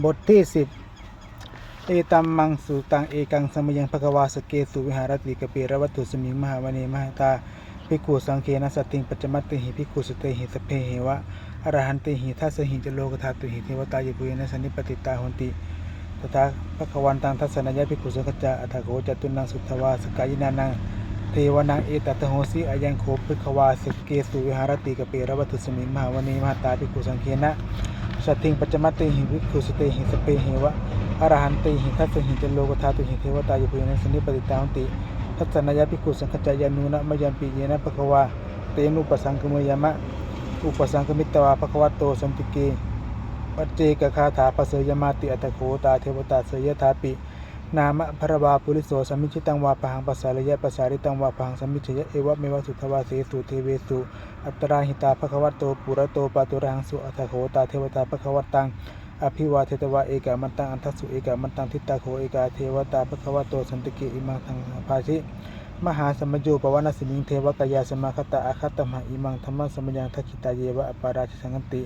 บทที่สิบเอตัมมังสุตังเอกังสมยังภควาสเกสุวิหารติกเปรวัตถุสมิงมหาวเนมหตาภิกขุสังเคนะสตติงปัจจมัตติหิภิกขุสเตหิสเพเหวะอรหันติหิทัสสหิจโลกธาตุหิเทวตายปุยนะสนนิปติตาหุนติตถาภควันตังทัสสนยะภิกขุสังฆจะอัฏฐโกจตุนังสุทธวาสกายินานังเทวนังเอตตโหสิอายังโคภิกขวาสเกสุวิหารติกเปรวัตถุสมิงมหาวเนมหตาภิกขุสังเคนะ สัตถิงปัจจมัตติหิวิคุสติหิสเปหิวะอรหันติหิทัสหิจโลกธาตุหิเทวตายปุยนสนิปติตาหนติทัสสนายภิกขุสังขจายานุนะมยันปีเยนะภควาเตนุปสังคมยามะอุปสังคมิตวาภควโตสันติเกปัจเจกคาถาปเสยมาติอัตโคตาเทวตาเสยทาปิ นามะพระบาปุริโสสมมิชิตังวาปหังปัสสารยะปัสสาริตังวาปหังสมมิชยะเอวะเมวะสุทวาเสสุเทเวสุ อัตตราหิตาภควโตปุระโตปาตุระหังสุอัตโขตาเทวตาภควตังอภิวาเทตวะเอกามันตังอันทัสุเอกามันตังทิตาโขเอกาเทวตาภควโตสันติกิอิมังทังภาชิมหาสมโยปวนาสิมิงเทวกายาสมาคตาอาคตมหาอิมังธรรมสมยังทักขิตาเยวะอปาราชสังกติ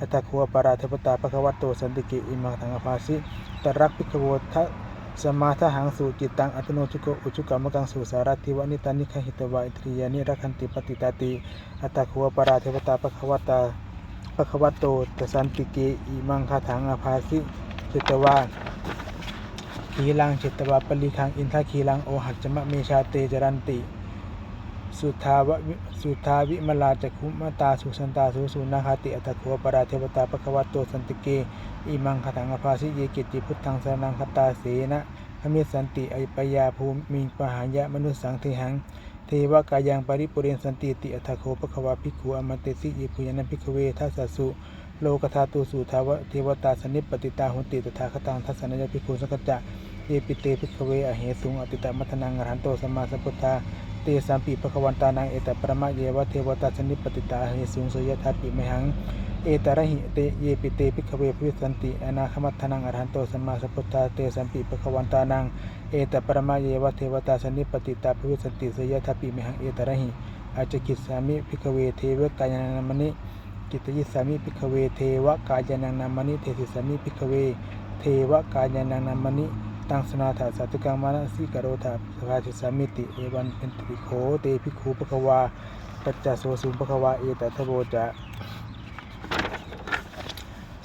อัตโขอปาราเทวตาภควโตสันติกิอิมังทังภาชิตรักภิกขโวทะ สมาทหังสุจิตตังอัตโนจุโกอุจุกรรมกังสุสาราติวานิตานิคหิตวาอิทริยานิรักขันติปฏิตาติอัตตะคัวปราเทวตาปะขวตาปะขวโตตสันติเกอิมังคาถังอภาสิจิตวาขีลังจิตวาปลิคังอินทาขีลังโอหัจมะเมชาเตจรันติ สุทาวะวิสุทาวิมลาจักขุมตาสุสันตาสุสุนาคาติอัตถคัวปราเทวตาปะควโตสันติเกอิมังคถังอภาสิเยกิติพุทธังสนังคตาเสนะพมิสันติอปยาภูมิปหายะมนุสังเทหังเทวกายังปริปุเรนสันติติอัตถโคปะควาภิกขุอมเตสิยปุยนันภิกขเวทัสสุโลกธาตุสุทาวะเทวตาสนิปปติตาหุนติตถาคตังทัสสนยภิกขุสกจจะเยปิเตภิกขเวอเหสุงอติตมัทนังอรหันโตสมาสัมพุทธา เตสัมปิปะควันตานังเอตปรมะเยวะเทวตาสนิปติตาเหสุงสยทัปิมหังเอตระหิเตเยปิเตภิกเวภิสันติอนาคมัตถนังอรหันโตสัมมาสัพพุทธาเตสัมปิปะควันตานังเอตปรมาเยวะเทวตาสนิปติตาภิสันติสยทัปปิมหังเอตระหิอาจะกิจสามิภิกเวเทวกายนามณิกิตยิสามิภิกเวเทวกายานามณิเทสิสามิภิกเวเทวกายานามณิ ตังสนาถาสัตกังมานสิกโรธาสภาสิสามิติ เอวันเป็นติโคเตภิกขุปะคะวาปัจจโสสุปะคะวาเอตทะโวจะ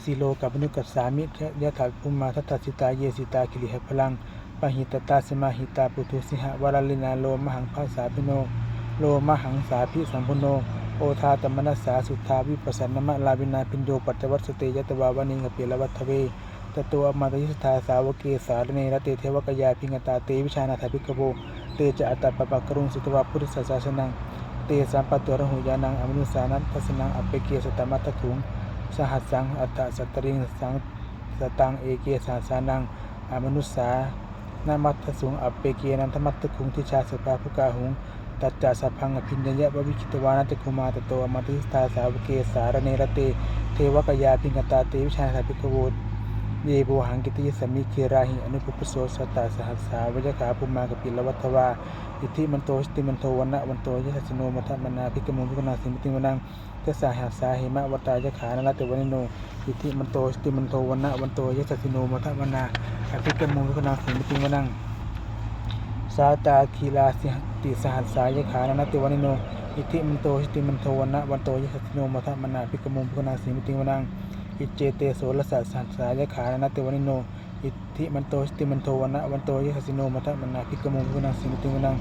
สีโลกับนุกัสสามิยะถาภูมิมาทัตตสิตาเยสิตาคิริหพลังปหิตตาสมาหิตาปุถุสิหะวรลินาโลมหังภาษาพิโน โลมหังสาพิสัมพุโน โอทาตมนัสสาสุทธาวิปัสสนมะลาวินาพินโยปัจจวัตสเตยตวาวานิงกเปลวัตเว ตตัวอมาตยิสธาสาวเกสารเนรเตเทวกยาพิงตาเตวิชานาถาภิกโวเตจะอัตตปปะกรุงสุตวาพุทธศาสนังเตสัมปตัวรหุยานังอมนุสานันทัสนังอเปเกสตมัตตถุงสหัสสังอัตตสตริงสังสตังเอเกสาสานังอมนุสานามัตสุงอเปเกนันทมัตตคุงทิชาสุภาภุกาหุงตัจจสัพพังอภิญญยะวิคิตวานัตคุมาตโตอมัติสตาสาวเกสารเนรเตเทวกยาพิงกตาเตวิชาสาภิกขโว เยโบหังกิติยสมิเคราหิอนุปุปโสสตาสหัสสาวยขาภูมากปิลวัตวาอิทธิมันโตสติมันโทวันนะวันโตยสัสโนมัทมนาภิกมุพิกนาสิมติวนังเทสาหาสสาหิมะวตายะขานรตวนิโนอิติมันโตสติมันโทวันนะวันโตยะสัสโนมัทมนาอภิกมุขนาสิมติวนังสาตาคีลาสิติสหัสสายะขานรตวนิโนอิติมันโตสติมันโทวันนะวันโตยะสัสโนมัทมนาอภิกมุขนาสิมติวนัง อิเจเตโสรสสัสสายะขานรตวนิโน อิติมันโตสติมันโทวันนะวันโตยะสัสิโนมัทมนาอภิกรมุขนาสิมติวนัง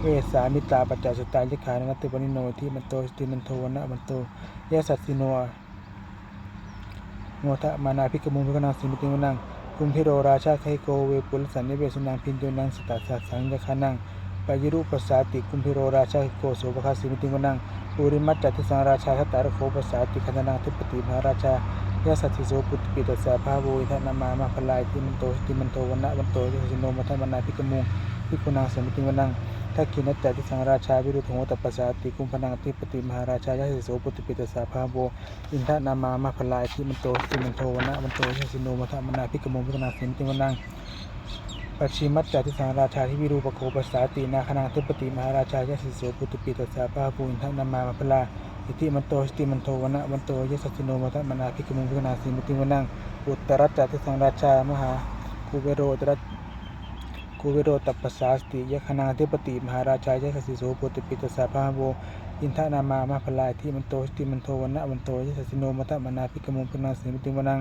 เวสามิตาปัจจสตายขานติปนิโนที่มันโตสติมันโทวนะมันโตยะสัสสิโนโมทะมานาภิกมุงพิกนังสิมติมนังกุมพิโรราชาไคโกเวปุลสันนิเวสุนังพินโยนังสตัสสะสังยคานัง ปยิรุปสาติกุมพิโรราชาโกโสภคาสิมิติมนังปุริมัจจติสังราชาทัตตารโคปสาติคันนังทิปติมหาราชายะสัตถิโสปุตปิตสาภาโวิทนามามาพลายที่มันโตสติมันโทวันนะวันโตยสิโนมัทมนาภิกมุงภิกุนางสมิติมนังทักขินัจจติสังราชาวิรุธโหตปัสสาติกุมพนังติปติมหาราชายาสัตติโสปุติปิตสาภาโวอินทนามามาพลายที่มันโตสิมันโทวันะมันโตยสิโนมัทมนาภิกมุงพิกนาสิติวนัง ปัจฉิมัจจติสังราชาที่วิรูปโคปัสสาตินาคนังติปติมหาราชายาสิโสปุติปิตัสสาภาโวอินทนามามาพลาอิติมันโตสติมันโทวนะมันโตยสัสสิโนมัทมนาภิกมุพิกนาสินติวนังอุตรัจจติสังราชามหาคูเวโรตรัจคูเวโรตัปปสาสติยคณาธิปติมหาราชายยคสิโสปุตติปิตัสสาพาโวอินทนามามาพลายที่มันโตสติมันโทวนะวันโตยสสิโนมัตมนาภิกมุงพนาสิมิติวนัง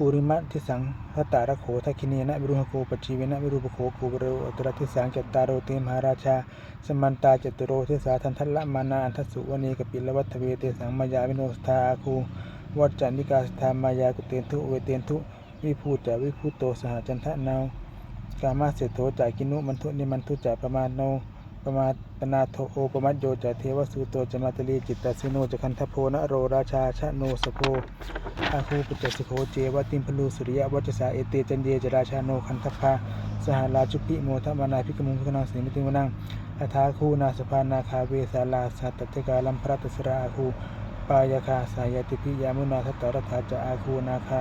ปุริมะทิสังหตารโขทักิเนนะวิรุหโกปจจีเวนะวิรูปโขกูเบโรอัตระทิสังจตตารโรเตมหาราชา สมันตาจตุโรเทสาทันทัลละมานาอันทสุวเนกปิลวัตเวเตสังมายาวิโนสธาอาคูวัจจันนิกาสธามายากุเตนทุเวเตนทุวิภูจาวิภูโตสหจันทะนาวกามาเสโทจากกินุมันทุนิมันทุจาประมาณโน ประมาปนาโทโอปมัจโยจาเทวสุโตจมาตลีจิตตสิโนจคันทโพนะโรราชาชะโนสโพอาคูปุจจสิโคเจวติมพลูสุริยวัจสาเอเตจันเยจราชาโนคันทพาสหราชุพิโมทมานาพิกมุงพนังสีมิติวนังอัฐาคูนาสภานาคาเวสาลาสัตตกาลัมพระตสราอาคูปายาคาสายติพิยามุนาทัตตรถาจะอาคูนาคา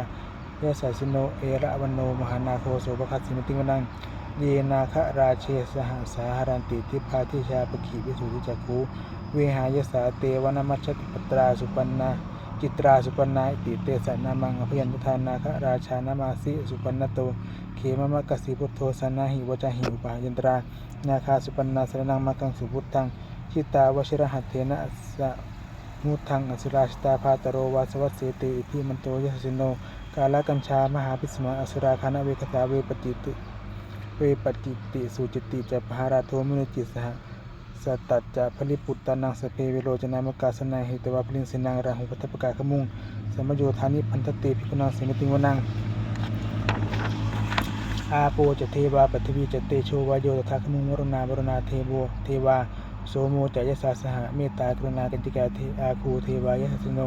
ยาสาสิโนเอระวันโนมหานาโคโสภคัสสิมิติวนัง เยนาคราเชสหสาหารันติทิพาทิชาปขีวิสุทธิจักคูเวหายสาเตวนมัชติปตราสุปันนาจิตราสุปนาอิติเตสนามังอภยัญญทานาคราชานามาสิสุปนโตเขมมะกสิพุทโธสนาหิวจาหิอุปายันตรานาคาสุปนาสรนังมักังสุพุทธังชิตาวชิรหัตเทนะสะมุทังอสุราชตาภาตโรวาสวัสเสติอิทิมันโตยสสิโนกาลกัญชามหาพิสมาอสุราคานเวคตาเวปติตุ เวปจิติสุจิติจะพหาราโทมุนจิสหสัตตัจจะผลิปุตตานังสเพเวโรจนามกาสนาหิตวาพลิงสินังราหุปัตถปกาขมุงสมโยธานิพันธติภิกขุนังสิมติงวนังอาโปจะเทวาปฐวีจะเตโชวาโยตถาขมุงวรณาวรณาเทโวเทวาโสโมจะยสาสหะเมตตากรุณากันติกาเทอาคูเทวายสสิโน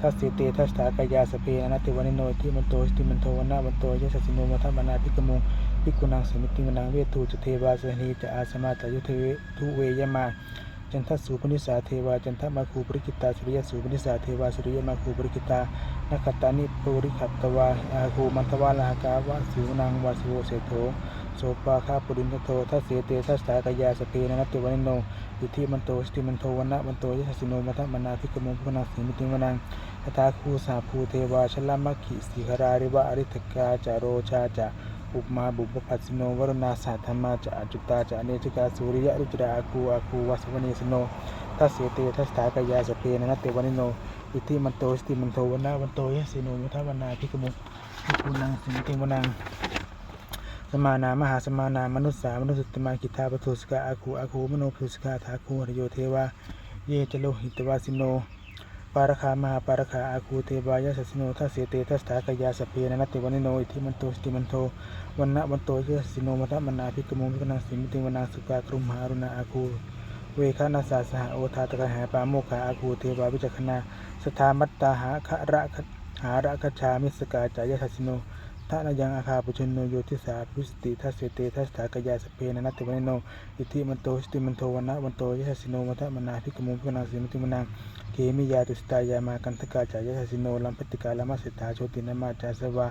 ทัสสิเตทัสถากายาสเพอนัตติวานิโนทิมันโตสติมันโทวนาวันโตยสสิโนมัทมนาภิกมุง ภิกขุนังสมิติงนังเวทูจเทวาสนีจะอาสมาตยุเทวทุเวยมา จันทสูปนิสาเทวา จันทมาคูปริกิตาสุริยสูปนิสาเทวาสุริยมาคูปริกิตานักตานิปุริขัตตวาอาคูมันทวาลากาวะสิวนังวาสิโเสโธโสปาคาปุรินทโททัสเสเตทัสสากยาสเพนนัตติวันิโนอิทิมันโตสติมันโทวันะมันโตยสสิโนมัทมนาภิกมุงพุนาสีมิติวนังยถาคูสาภูเทวาชลามัคคิสีคราริวะอริทกาจาโรชาจะ อุปมาบุพปัสสิโนวรุณาสาธรรมาจะอจุตาจะอเนจิกาสุริยะรุจราอาคูอาคูวัสวเนสโนทัสเสเตทัสถากายาสเพนะนัตเตวานิโนอิทิมันโตสติมันโทวนาวันโตยะสิโนมุทวนาภิกมุภิกขุนังสิมติวนังสมานามหาสมานามนุษสามนุสติมากิทาปทุสกาอาคูอาคูมโนพุสกาทาคูหริโยเทวาเยจโลหิตวาสิโน ปารคามาปารคาอาคูเทบายาสสโนทัสเสเตทัสถากยาสเพนะนัตติวันิโนอิทิมันโตสติมันโทวันนะวันโตยสสิโนมัทมนาภิกมุมิกนังสิมิติวนาสุกากรุมหารุณาอาคูเวคานาสาสหโอทาตกหาปาโมคาอาคูเทวาวิจักขณาสถามัตตาหาคะระหาระคชามิสกาจายาสสโน ทานายังอาคาปุชนโนโยติสาพุสติทัสเสเตทัสถากยาสเพนนัตติวันิโนอิทิมันโตสติมันโทวันนะวันโตยะสิโนมัทมนาภิกมุภินังสิมติวนาเกมิยาตุสตายามากันทกาจายะสิโนลัมปติกาลามาสิทธาโชตินามาจาสวา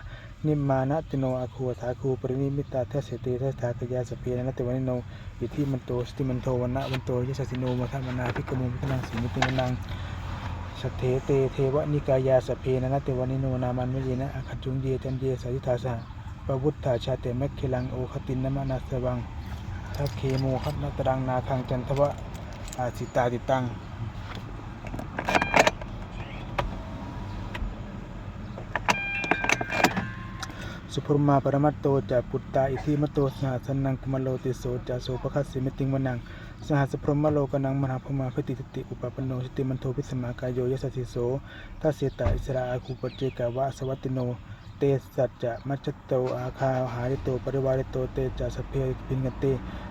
นิมานะติโนอาคูทาคูปรินิมิตาเทสเตเทสทากยาสเปียนะเตวันิโนอิทิมันโตสติมันโทวันนะวันโตยะสิโนมัทมนาภิกมุภินังสิมติมนัง สเทเตเทวนิกายาสเพนะนะเตวนิโนนามันเมเยนะอคจจุงเยจันเยสายิทาสะปวุฒาชาเตมัคคิลังโอคตินนมนาสวังทัคเคโมคัตนตรังนาคังจันทวะอาสิตาติตังสุภรมาปรมัตโตจะปุตตาอิทิมโตสหสนังกุมโลติโสจะโสภคัสสิมิติงวนัง สหัสพรหมโลกนังมหาพมาพติติติอุปปนโนสติมันโทพิสมากายโยยสสสิโสทัสเสตาอิสราอาคูปเจกาวะสวัตติโน เตสัจจะมัจโตอาคาหาริโตปริวาริโตเตจะสพเพพินกเต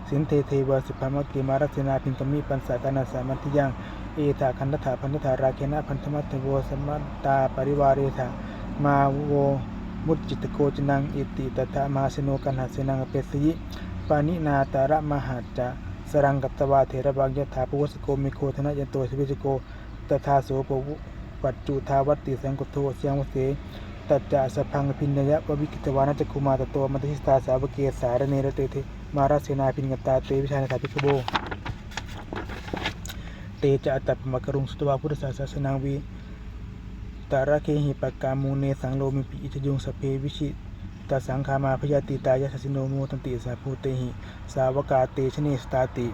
สินเทเทวสุภามกิมารัสนาพินกมิปันสากานาสามัติยังเอธาคันธถาพันธถาราเคนะพันธมัตโวสมัตตาปริวาเรธามาโวมุตจิตโกจนังอิติตถามหาสโนกันหาสนังเปสยิปานินาตาระมหาจะ สรังกัตตวาเถระบางยถาปวสโกมิโคธนะยันโตสวิจโกตถาโสปวุปัจจุทาวัตติสังกุโทเสียงวเสตัจจะสพังพินยะปวิกิตวานัจกุมาตโตมัติสตาสาวเกสารเนรเตเทมาราเสนาพินกตาเตวิชานาถาภิกขโบเตจะอัตตปมกรุงสุตวาพุทธศาสนาวีตาระเคหิปกามูเนสังโลมิปิอิจยุงสเพวิชิ ตสังคามาพยาติตายาสสิโนโมตันติสาภูเตหิ สาวกาเตชเนสตาติ